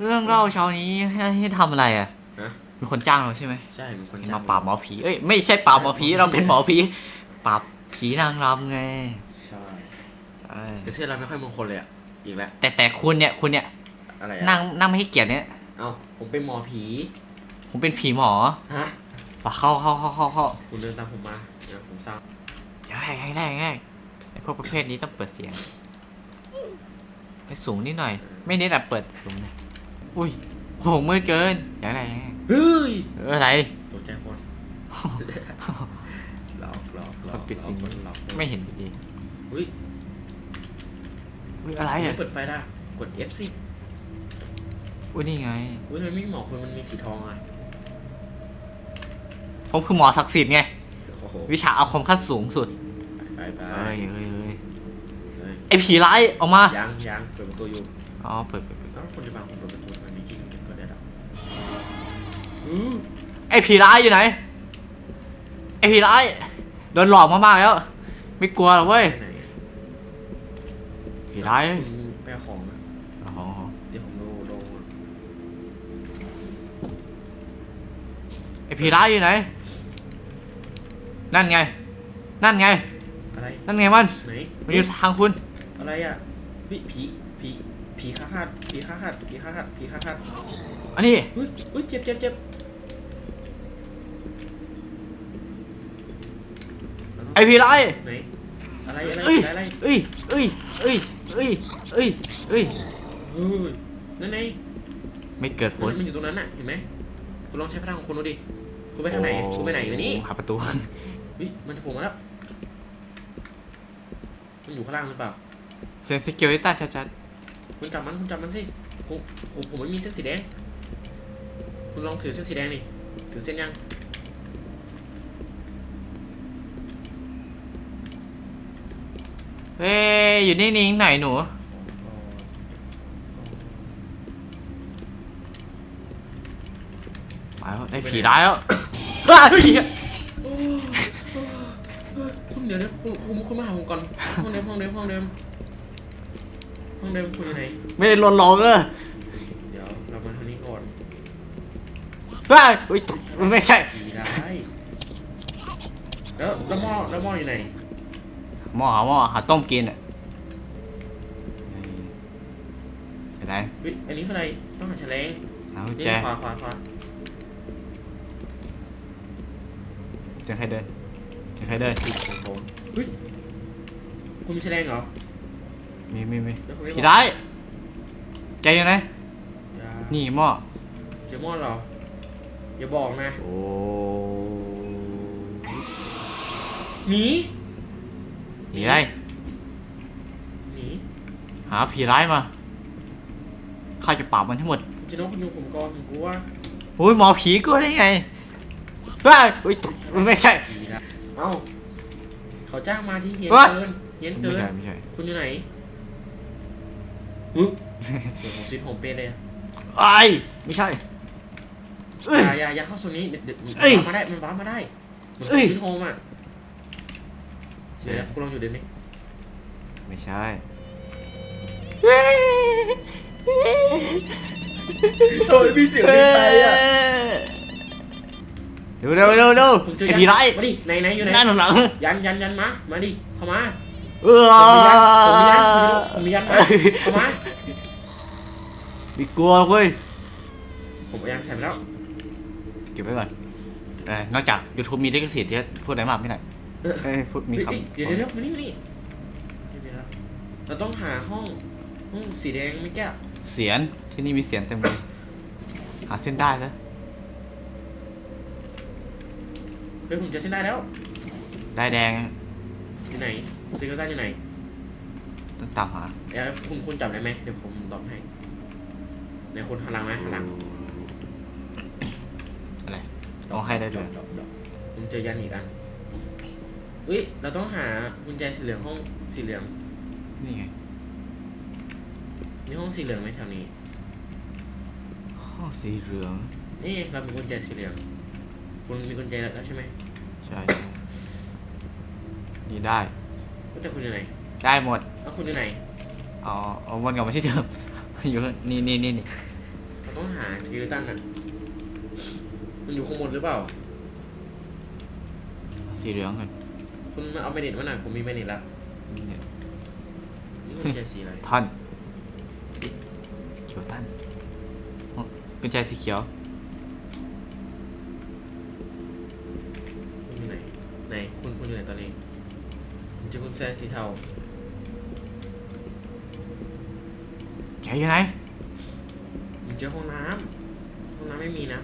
เรื่องเล่าเช้านี้ให้ให้ทำอะไรอะฮะ มีคนจ้างเราใช่ไหมใช่มีคนให้จ้มางปราบหมอผีเอ้ยไม่ใช่ปราบหมอผีเราเป็นหมอผีปราบผีนางรำไงใช่ใช่แต่เสื้อเราไม่ค่อยมงคลเลยอะอีกแล้วแต่แต่คุณเนี่ยคุณเนี่ยอะไรนั่อะงนั่งไม่ให้เกียรติเนี่ย เอ้าผมเป็นหมอผีผมเป็นผีหมอฮะฝากเข้าเข้าเข้าเข้าเข้าคุณเดินตามผมมาเดี๋ยวผมสร้างแรกแรกแรกแรกไอพวกประเภทนี้ต้องเปิดเสียงไปสูงนิดหน่อย ไม่เน้นแบบเปิดสูงเลย อุ้ยโหมืดเกินอย่างไรอย่างไรเฮ้ยเอออะไรตัวใจคนหลอกหลอกหลคอกนปิดสิ่งหลนี้อกหลอกไม่เห็นดีอุ้ยๆอุ้ยอะไรอะเปิดไฟได้กด F สิอุ้ยนี่ไงอุ้ยทำไมไม่หมอคนมันมีสีทองอะผมคือหมอศักดิ์สิทธิ์ไงโอ้โหวิชาอาคมขั้นสูงสุดไปไปเอ้ยเอ้ยเอ้ยเฮ้ยไอผีร้ายออกมายังยังเปิดประตูอยู่อ๋อเปิดเปิดเปิดแล้วคนจะบังผมเปิดประตูมันมี ไอผีร้ายอยู่ไหน ไอผีร้ายโดนหลอกมามากแล้ว ไม่กลัวหรอกเว้ยไปไหนอะผีร้ายคุณไปเอาของนะอ๋อเดี๋ยวผมดูลงไอผีร้ายอยู่ไหน นั่นไง นั่นไง อะไร นั่นไงมัน ไหนมันอยู่ทางคุณ อะไรอะเฮ้ยผีผีผีข้าขาดผีข้าขาดผีข้าขาดผีข้าขาดอันนี้เฮ้ยเฮ้ยเจ็บเจ็บเจ็บ ไอผีร้ายไหนอะไรอะไรเอ้ยอะไรเอ้ยเอ้ยเอ้ยเอ้ยเอ้ยเอ้ยเฮ้ยนั่นไงไม่เกิดผลมันอยู่ตรงนั้นน่ะเห็นไหมคุณลองใช้พลังของคุณดูดิคุณไปทางไหนคุณไปไหนมานี่โอ้หาประตูเฮ้ยมันจะโผล่มาแล้วมันอยู่ข้างล่างหรือเปล่าเซนซิเกียวต้าชัดคุณจับมันคุณจับมันสิผมผมผมไม่มีเส้นสีแดง คุณลองถือเส้นสีแดงนี่ถือเส้นยัง เฮ้ยอยู่นิ่งๆไหนหนูมาแล้วได้ผีร้ายแล้วว้าผีอะคุณเดี๋ยวนะคุณคุณคุณมาหาผมก่อนห้องเดิมห้องเดิมห้องเดิมห้องเดิมคุณอยู่ไหนไม่ได้หลอนหลอกเลยเดี๋ยวเรามาทางนี้ก่อนว้าอุ้ยไม่ใช่ผีร้ายแล้วแล้วหม้อแล้วหม้ออยู่ไหน หม้อหาหม้อหาต้มกินอะไปไหนเฮ้ยอันนี้คืออะไรต้องหาแฉลงหากุญนี่แจขวาขวาขวาเจอใครเดินเจอใครเดินปิดโถงเฮ้ยคุณมีแฉลงเหรอมีมีมีแล้วคุณไม่ผีร้ายใจอยู่ไหนอย่านี่หม้อเจอหม้อเหรออย่าบอกนะโอ้ห นีผีร้ายหนีหาผีร้ายมาข้าจะปราบมันทั้งหมดผมจะน้องคุณยุงผมก่อนผมกลัวโอ้ยหมอผีกลัวได้ไงว้าอุ้ยตกไม่ใช่ผีละเอ้าเขาจ้างมาที่เฮียนเฮ้ย เกินเฮียนไม่เกิน ใช่ไม่ใช่คุณอยู่ไหนฮึเดี๋ยวผมซิปผมเป็นเลยอะไอ้ายไม่ใช่เอ้ย อย่าอย่าอย่าเข้าโซนนี้เดี๋ยวเดี๋ยวมันเอ้ยว้าร์ปมาได้มันว้าร์ปมาได้มันเอ้ย ซิปโฮมอะ เดี๋ยวคุณลองอยู่เดี๋ยวนี้ไม่ใช่ โอ้ยมีเสียงมีไฟอะเร็วเร็วเร็วเร็วผมเจอไอ้ผีร้ายมาดิไหนไหนอยู่ไหนด้านหลังยันยันยันมา มาดิ เข้ามา เออผมมียันผมมียันผมมียันมาเข้ามา มีกลัวเว้ยผมเอายันใส่ไปแล้ว เก็บไว้ก่อนเออนอกจาก YouTube มีลิขสิทธิ์ที่พูดอะไรมากไม่ได้ เออเอ้ยพูดมีเฮ้ยคำเฮ้ยเดี๋ยวเดี๋ยวเดี๋ยวมานี่มานี่เดี๋ยวเดี๋ยวเราต้องหาห้องห้องสีแดงไม่แก้เสียนที่นี่มีเสียนเต็มเลยหาเส้นได้แล้วเฮ้ยผมเจะเส้นได้แล้ว ได้แดงอยู่ไหนซิกเกอร์ตันอยู่ไหนต้องตามหาเดี๋ยวคุณคุณจับได้ไหมเดี๋ยวผมตอบให้ไหนคุณหันหลังไหมหันหลังอะไรต้องให้ได้ด้วยดอกดอกผมเจอยันอีกอัน อุ้ยเราต้องหากุญแจสีเหลืองห้องสีเหลืองนี่ไงมีห้องสีเหลืองไหมแถวนี้ ห้องสีเหลือง นี่เรามีกุญแจสีเหลือง คุณมีกุญแจแล้วใช่ไหมใช่ใช่นี่ได้ แต่คุณอยู่ไหนได้หมดแล้วคุณอยู่ไหน เอาเอาวนกลับมาที่เดิม อยู่นี่นี่นี่นี่ต้องหาสกิลตันอะ มันอยู่ข้างบนหรือเปล่า สีเหลืองกัน คุณมาเอาเมนิตมาหน่อยผมมีเมนิตแล้วเนี่ยนี่คุณแจสีอะไรท่อนสีเขียวท่านอ๋อกุญแจสีเขียวคุณอยู่ไหนไหนคุณคุณอยู่ไหนตอนนี้ผมเจอกุญแจสีเทาแกอยู่ไหนผมเจอห้องน้ำห้องน้ำไม่มีนะ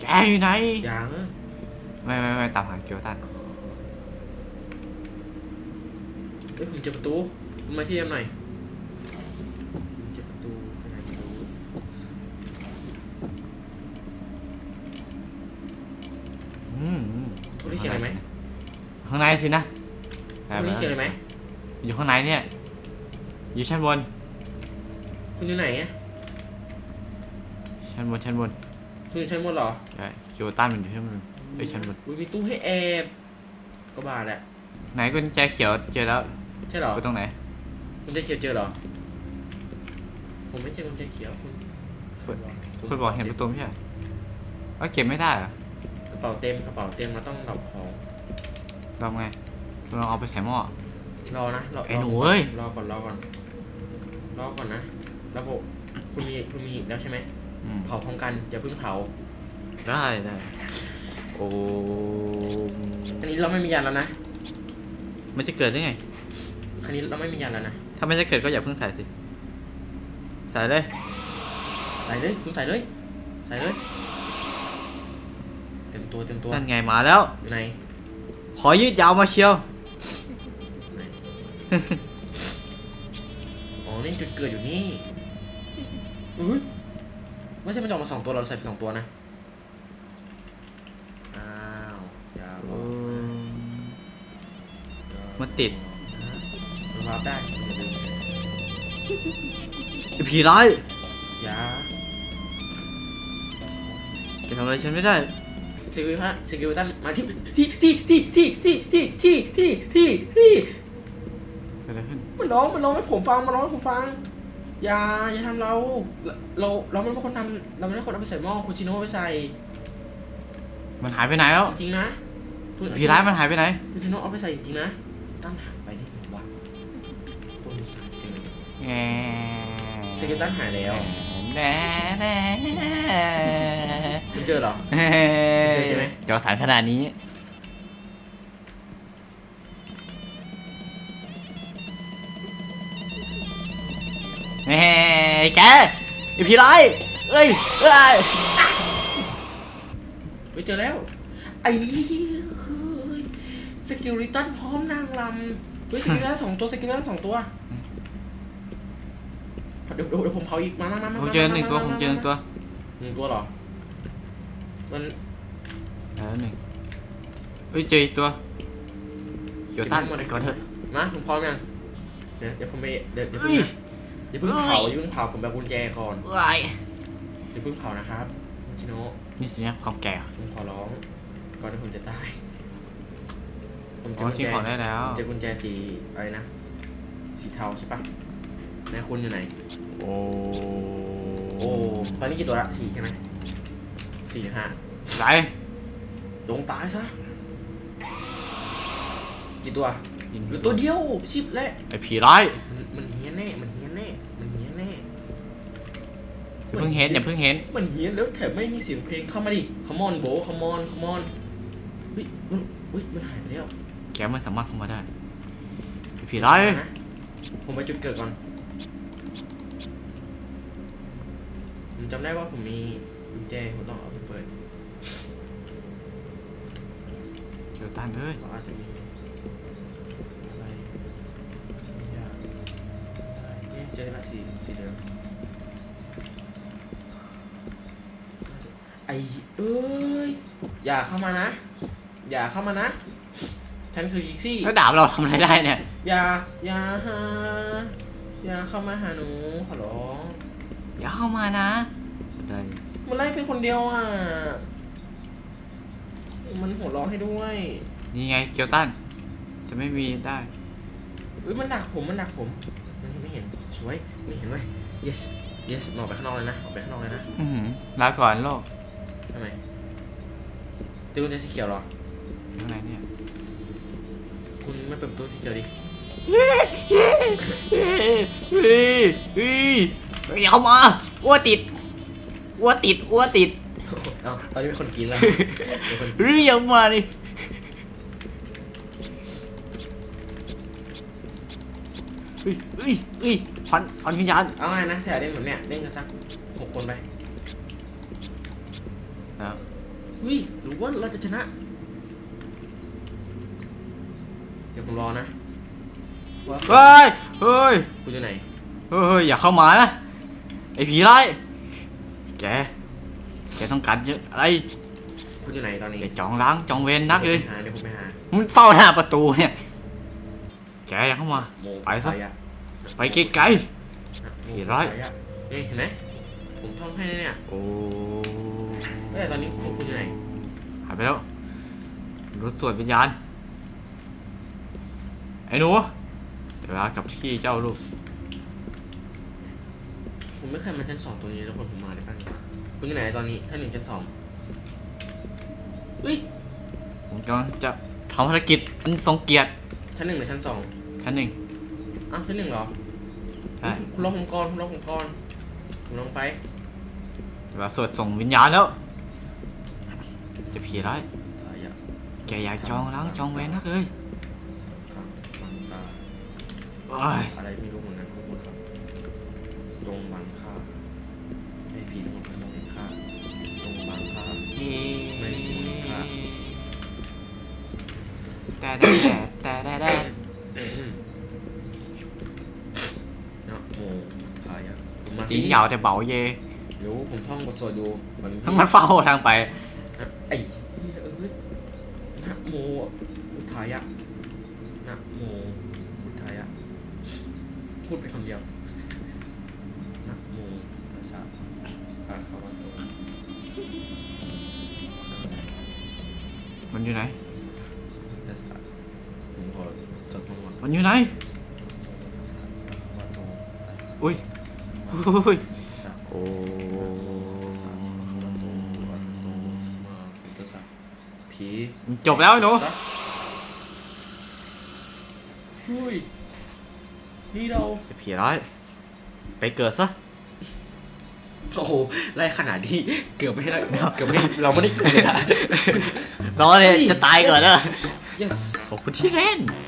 แกอยู่ไหนยังไม่ไม่ไม่ตามหาเกียวตัน เฮ้ยผมเจอประตูคุณมาที่เดิมหน่อยผมเจอประตูไปไหนไม่รู้อืมอืมคุณได้เสียงอะไรไหมข้างในสินะคุณได้เสียงอะไรไหมอยู่ข้างในเนี่ย อยู่ชั้นบน คุณอยู่ไหนอะชั้นบนชั้นบนคุณอยู่ชั้นบนเหรอใช่เกียวตันมันอยู่ชั้นบนเอ้ยชั้นบนอุ้ยมีตู้ให้แอบก็บาแหละไหนกุญแจเขียวเจอแล้ว ใช่เหรอไปตรงไหนคุณจะเขียวเจอเหรอ ผมไม่เจอคุณจะเขียวคุณคุณบอกเห็นประตูไม่ใช่เหรอว่าเก็บไม่ได้เหรอกระเป๋าเต็มกระเป๋าเต็มเราต้องดรอปของลองไงลองเอาไปใส่หม้อรอนะรอไอ้หนูรก่เอ้ยรอก่อนรอก่อนรอก่อนนะระบบคุณมีคุณมีอีกแล้วใช่ไหมอืมเผาพร้อมกันอย่าเพิ่งเผาได้ได้โอ้อันนี้เราไม่มียันแล้วนะ มันจะเกิดได้ไง คันนี้เราไม่มียันแล้วนะ ถ้าไม่จะเกิดก็อย่าเพิ่งใส่สิ ใส่เลย ใส่เลยคุณใส่เลย ใส่เลย เต็มตัวเต็มตัวนั่นไงมาแล้ว อยู่ไหน ขอยืดยาวมาเชียวไหนอ๋อ นี่จุดเกิดอยู่นี่อุ้ยไม่ใช่มันจะออกมาสองตัวเราใส่ไปสองตัวนะ อ้าวอย่าบอกอย่ามันติดนะมันวา ร์ปได้อย่าลืมสิไอ้ผีร้ายอย่าจะทำอะไรฉันไม่ได้สกิลฮะสกิลตันมาที่ที่ที่ที่ที่ที่ที่ที่ที่ที่ที่เกิดอะไรขึ้นมันร้องมันร้องให้ผมฟังมันร้องให้ผมฟัง อย่าอย่าทำเรา เราเราไม่เป็นคนทำเราไม่ได้คนเอาไปใส่หม้อคุณชิโน่เอาไปใส่ มันหายไปไหนแล้วจริงๆนะคุณผีร้ายมันหายไปไหน คุณชิโน่เอาไปใส่จริงๆนะ ตั้งหายไปได้ ริงแง่สกิตันหายแล้วแน่แน่คุณเจอเหรอ เจอใช่ไหมเดี๋ยวสารขนาดนี้ แหม่แกไอผีร้ายเอ้ยเอ้ยไปเจอแล้ว ไอ้เฮ้ยสกิลิตันพร้อมนางลำเฮ้ยสกิลิตันสองตัวสกิลิตันสองตัว เดี๋ยวเดี๋ยวเดี๋ยวผมเผาอีกมามามามาผมเจอหนึ่งตัวผมเจอหนึ่งตัวหนึ่งตัวเหรอ มันเออหนึ่งเอ้ยเจออีกตัวเกี่ยวตั้นเก็บให้หมดเลยก่อนเถอะมาผมพร้อมยังเดี๋ยวเดี๋ยวผมไปเดี๋ยวเดี๋ยวเพิ่งเฮ้ยนะอย่าเพิ่งเผาอย่าเพิ่งเผาผมแบบกุญแจก่อนว้ายอย่าเพิ่งเผานะครับชิโนะนี่สิเนี่ยความแก่ผมขอร้อง ก่อนที่ผมจะตาย ผมเจอ๋ออกุญทิ้งแจของได้แล้ว ผมเจอกุญแจสีอะไรนะ สีเทาใช่ปะ นายคุณอยู่ไหน โอ้โอ้ตอนนี้กี่ตัวละสี่ใช่ไหมสี่หรือห้าไหนลงตายซะ กี่ตัวเหรือตัวเดียวชิบและไอผีร้ายมันมันเฮี้ยนแน่มันเฮี้ยนแน่มันเฮี้ยนแน่อย่าเพิ่งเห็นอย่าเพิ่งเห็น มันเฮี้ยนแล้วแถมไม่มีเสียงเพลงเข้ามาดิคอมอนโบคอมอนคอมอนเฮ้ยมันเฮ้ยมันหายไปแล้วแกไม่สามารถเข้ามาได้ไอผีร้ายนะผมไปจุดเกิดก่อน ผม จำได้ว่าผมมีกุญแจผมต้องเอาไปเปิดเกี่ยวตั้นเอ้ยเราอาจจะมีอะไรอย่างได้เนี่ยเจอละสีสีเหลืองไอเอ้ยอย่าเข้ามานะ อย่าเข้ามานะฉันคือคิกซี่ แล้วดาบเราทำอะไรได้เนี่ย อย่า อย่าหาอย่าเข้ามาหาหนูขอร้องอย่าเข้ามานะ ได้มันไล่ไปคนเดียวอะ มันหัวเร้องให้ด้วยนี่ไงเกียวตันจะไม่มีได้อุ้ยมันดักผมมันดักผมมันไม่เห็นสวยไม่เห็นเว้ย yes yes ออกไปข้างนอกเลยนะออกไปข้างนอกเลยนะอือหือลาก่อนโลกทำไมตีกุญแจสีเขียวเหรอข้างในเนี่ยคุณไม่เปิดประตูสีเขียวดิเฮ้ยเฮ้ยเฮ้ยอย่าเข้ามาอ้วติด อ้วติดอ้วติด เอ้าตอนนี้เป็นคนกินแล้วเป็นคนเฮ้ยอย่ามาดิเฮ้ยเฮ้ยเฮ้ยพันพันวิญญาณเอาไงนะแถวเล่นแบบเนี้ยเล่นกันสักหกคนไปแล้วเฮ้ยหรือว่าเราจะชนะ เดี๋ยวผมรอนะว่าเฮ้ยเฮ้ย คุณอยู่ไหน เฮ้ย อย่าเข้ามานะ ไอ้ผีร้าย แก แกต้องการเยอะอะไร คุณอยู่ไหนตอนนี้แกจองล้างจองเวรนักเลยดี๋วผมไปหาเดี๋ยวผมไปหามันเฝ้าหน้าประตูเนี่ย แกอย่าเข้ามา โมไปซะ อะไปไกลผีร้ายโมอะนี่เห็นไหมผมท่องให้เลยเนี่ยๆโอ้เอ้ยตอนนี้คุณคุณอยู่ไหนหายไปแล้วรถตรวจวิญญาณไอ้หนูเดี๋ยวเวลากลับที่เจ้าลูก ผมไม่เคยมาชั้นสองตรงนี้แล้วคนผมมาได้ป่ะคุณอยู่ไหนตอนนี้ท่านหนึ่งชั้นสองเฮ้ยผมกำลังจะทำภารกิจอันทรงเกียรติชั้นหนึ่งหรือชั้นสองชั้นหนึ่งอ้าวชั้นหนึ่งเหรอใช่คุณรอผมก่อนคุณรอผมก่อนผมลงไปเดี๋ยวเวลาสวดส่งวิญญาณแล้ว จะผีร้ายตายอะแกอยากจองล้างจองเวรนักเลยสังขังบังตาโอ้ย อะไรไม่รู้เหมือนกันทั้งหม แต่แต่แต่แต่แต่นะโมทายะผมมาตีสินยาวแต่เบาเยเดี๋ยวผมท่องบทสวดอยู่มันทั้งมันเฝ้าทางไป ไอ้เหี้ยเอ้ยนะโมพุทธายะนะโมพุทธายะพูดไปคำเดียวนะโมตัสสะภะคะวะโตมันอยู่ไหนตัสสะ ผมขอจดทั้งหมดมันอยู่ไหนตัสสะภะคะวะโตอุ้ยอุ้ยตัสสะโอ้ตัสสะภะคะวะโตอะระหะโตสัมมาสัมพุทธัสสะผีมันจบแล้วไอ้หนูซะเฮ้ยนี่เรา ไอ้ผีร้าย ไปเกิดซะ โอ้โหไล่ขนาดที่เกือบไม่ให้เราเกือบไม่ให้เราไม่ได้เกิดอะ รอเลยจะตายก่อนแล้ว yes ขอบ คุณที่เล่นเ